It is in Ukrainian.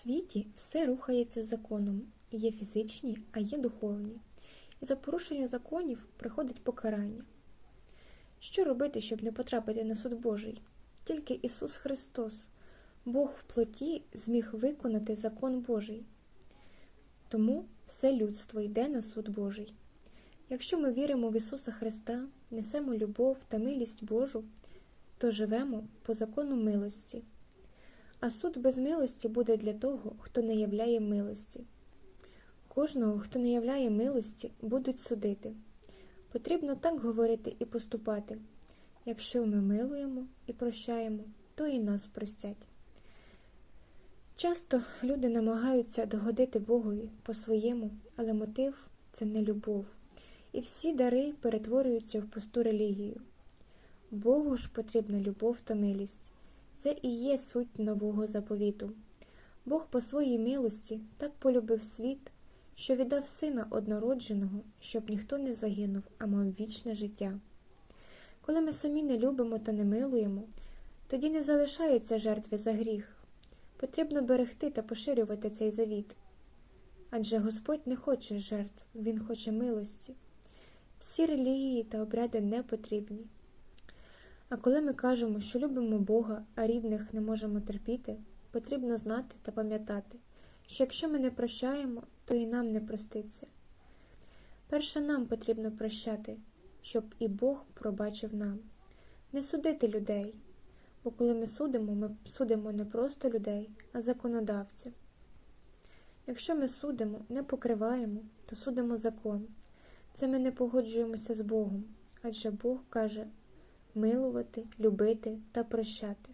світі все рухається законом. Є фізичні, а є духовні. І за порушення законів приходить покарання. Що робити, щоб не потрапити на суд Божий? Тільки Ісус Христос, Бог в плоті, зміг виконати закон Божий. Тому все людство йде на суд Божий. Якщо ми віримо в Ісуса Христа, несемо любов та милість Божу, то живемо по закону милості. А суд без милості буде для того, хто не являє милості. Кожного, хто не являє милості, будуть судити. Потрібно так говорити і поступати. Якщо ми милуємо і прощаємо, то і нас простять. Часто люди намагаються догодити Богові по-своєму, але мотив це не любов, і всі дари перетворюються в пусту релігію. Богу ж потрібна любов та милість. Це і є суть нового заповіту. Бог по своїй милості так полюбив світ, що віддав сина однородженого, щоб ніхто не загинув, а мав вічне життя. Коли ми самі не любимо та не милуємо, тоді не залишається жертви за гріх. Потрібно берегти та поширювати цей завіт. Адже Господь не хоче жертв, Він хоче милості. Всі релігії та обряди не потрібні. А коли ми кажемо, що любимо Бога, а рідних не можемо терпіти, потрібно знати та пам'ятати, що якщо ми не прощаємо, то і нам не проститься. Перше нам потрібно прощати, щоб і Бог пробачив нам. Не судити людей, бо коли ми судимо, ми судимо не просто людей, а законодавця. Якщо ми судимо, не покриваємо, то судимо закон. Це ми не погоджуємося з Богом, адже Бог каже милувати, любити та прощати.